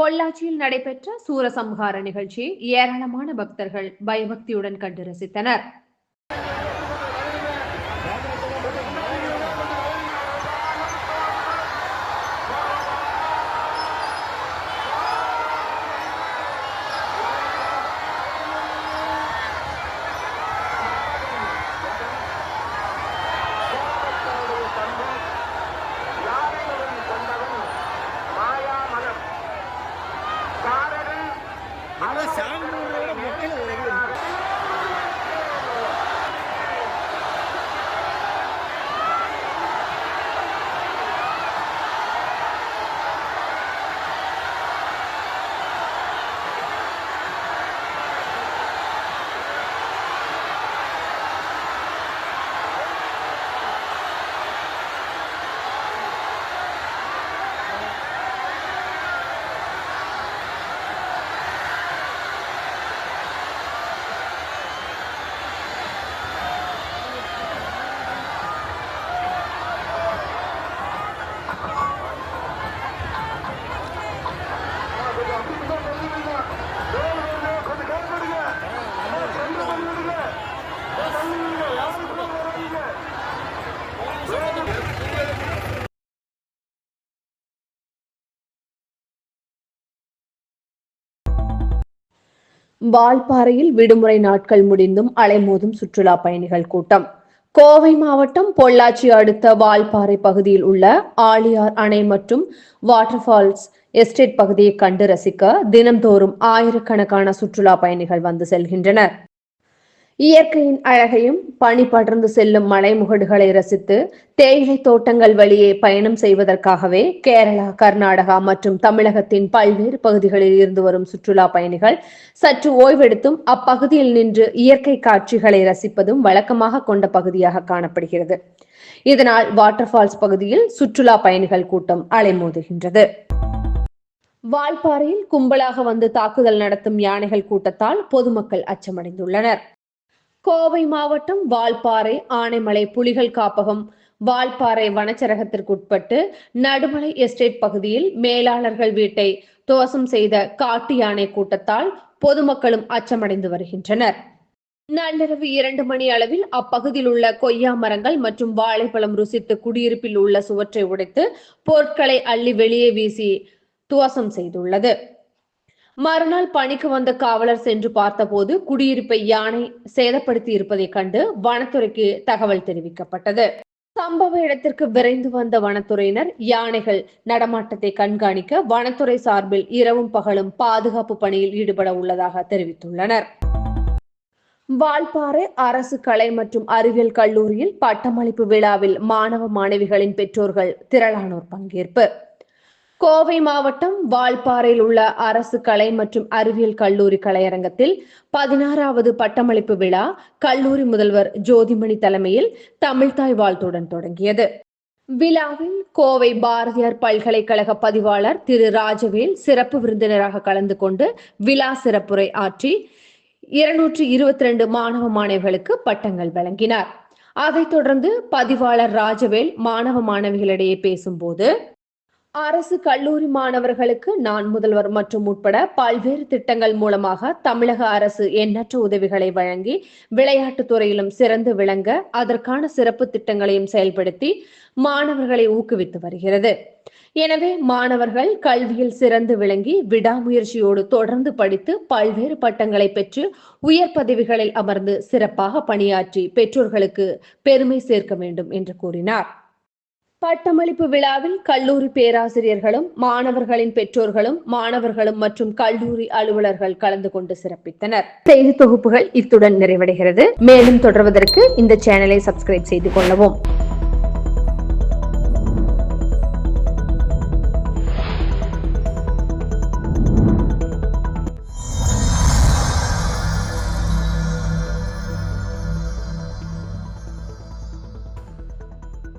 பொள்ளாச்சியில் நடைபெற்ற சூரசம்ஹார நிகழ்ச்சியை ஏராளமான பக்தர்கள் பயபக்தியுடன் கண்டு ரசித்தனர். வால்பாறையில் விடுமுறை நாட்கள் முடிந்தும் அலைமோதும் சுற்றுலா பயணிகள் கூட்டம். கோவை மாவட்டம் பொள்ளாச்சி அடுத்த வால்பாறை பகுதியில் உள்ள ஆழியார் அணை மற்றும் வாட்டர்ஃபால்ஸ் எஸ்டேட் பகுதியை கண்டு ரசிக்க தினம்தோறும் ஆயிரக்கணக்கான சுற்றுலா பயணிகள் வந்து செல்கின்றனர். இயற்கையின் அழகையும் பனி படர்ந்து செல்லும் மலைமுகடுகளை ரசித்து தேயிலை தோட்டங்கள் வழியே பயணம் செய்வதற்காகவே கேரளா கர்நாடகா மற்றும் தமிழகத்தின் பல்வேறு பகுதிகளில் இருந்து வரும் சுற்றுலா பயணிகள் சற்று ஓய்வெடுத்தும் அப்பகுதியில் நின்று இயற்கை காட்சிகளை ரசிப்பதும் வழக்கமாக கொண்ட பகுதியாக காணப்படுகிறது. இதனால் வாட்டர்ஃபால்ஸ் பகுதியில் சுற்றுலா பயணிகள் கூட்டம் அலைமோதுகின்றது. வால்பாறையில் கும்பலாக வந்து தாக்குதல் நடத்தும் யானைகள் கூட்டத்தால் பொதுமக்கள் அச்சமடைந்துள்ளனர். கோவை மாவட்டம் வால்பாறை ஆனைமலை புலிகள் காப்பகம். வால்பாறை வனச்சரகத்திற்குட்பட்டு நடுமலை எஸ்டேட் பகுதியில் மேலாளர்கள் வீட்டை துவசம் செய்த காட்டு யானை கூட்டத்தால் பொதுமக்களும் அச்சமடைந்து வருகின்றனர். நள்ளிரவு இரண்டு மணி அளவில் அப்பகுதியில் உள்ள கொய்யா மரங்கள் மற்றும் வாழைப்பழம் ருசித்து குடியிருப்பில் உள்ள சுவற்றை உடைத்து பொருட்களை அள்ளி வெளியே வீசி துவசம் செய்துள்ளது. மறுநாள் பணிக்கு வந்த காவலர் சென்று பார்த்தபோது குடியிருப்பை யானை சேதப்படுத்தி இருப்பதை கண்டு வனத்துறைக்கு தகவல் தெரிவிக்கப்பட்டது. சம்பவ இடத்திற்கு விரைந்து வந்த வனத்துறையினர் யானைகள் நடமாட்டத்தை கண்காணிக்க வனத்துறை சார்பில் இரவும் பகலும் பாதுகாப்பு பணியில் ஈடுபட உள்ளதாக தெரிவித்துள்ளனர். வால்பாறை அரசு கலை மற்றும் அறிவியல் கல்லூரியில் பட்டமளிப்பு விழாவில் மாணவ மாணவிகளின் பெற்றோர்கள் திரளானோர் பங்கேற்பு. கோவை மாவட்டம் வால்பாறையில் உள்ள அரசு கலை மற்றும் அறிவியல் கல்லூரி கலையரங்கத்தில் பதினாறாவது பட்டமளிப்பு விழா கல்லூரி முதல்வர் ஜோதிமணி தலைமையில் தமிழ்தாய் வாழ்த்துடன் தொடங்கியது. விழாவில் கோவை பாரதியார் பல்கலைக்கழக பதிவாளர் திரு ராஜவேல் சிறப்பு விருந்தினராக கலந்து கொண்டு விழா சிறப்புரை ஆற்றி இருநூற்றி இருபத்தி ரெண்டு மாணவ மாணவிகளுக்கு பட்டங்கள் வழங்கினார். அதைத் தொடர்ந்து பதிவாளர் ராஜவேல் மாணவ மாணவிகளிடையே பேசும்போது அரசு கல்லூரி மாணவர்களுக்கு நான் முதல்வர் மற்றும் உட்பட பல்வேறு திட்டங்கள் மூலமாக தமிழக அரசு எண்ணற்ற உதவிகளை வழங்கி விளையாட்டுத் துறையிலும் சிறந்து விளங்க அதற்கான சிறப்பு திட்டங்களையும் செயல்படுத்தி மாணவர்களை ஊக்குவித்து வருகிறது. எனவே மாணவர்கள் கல்வியில் சிறந்து விளங்கி விடாமுயற்சியோடு தொடர்ந்து படித்து பல்வேறு பட்டங்களை பெற்று உயர் பதவிகளில் அமர்ந்து சிறப்பாக பணியாற்றி பெற்றோர்களுக்கு பெருமை சேர்க்க வேண்டும் என்று கூறினார். பட்டமளிப்பு விழாவில் கல்லூரி பேராசிரியர்களும் மாணவர்களின் பெற்றோர்களும் மாணவர்களும் மற்றும் கல்லூரி அலுவலர்கள் கலந்து கொண்டு சிறப்பித்தனர். செய்தி தொகுப்புகள் இத்துடன் நிறைவடைகிறது. மேலும் தொடர்வதற்கு இந்த சேனலை சப்ஸ்கிரைப் செய்து கொள்ளவும்.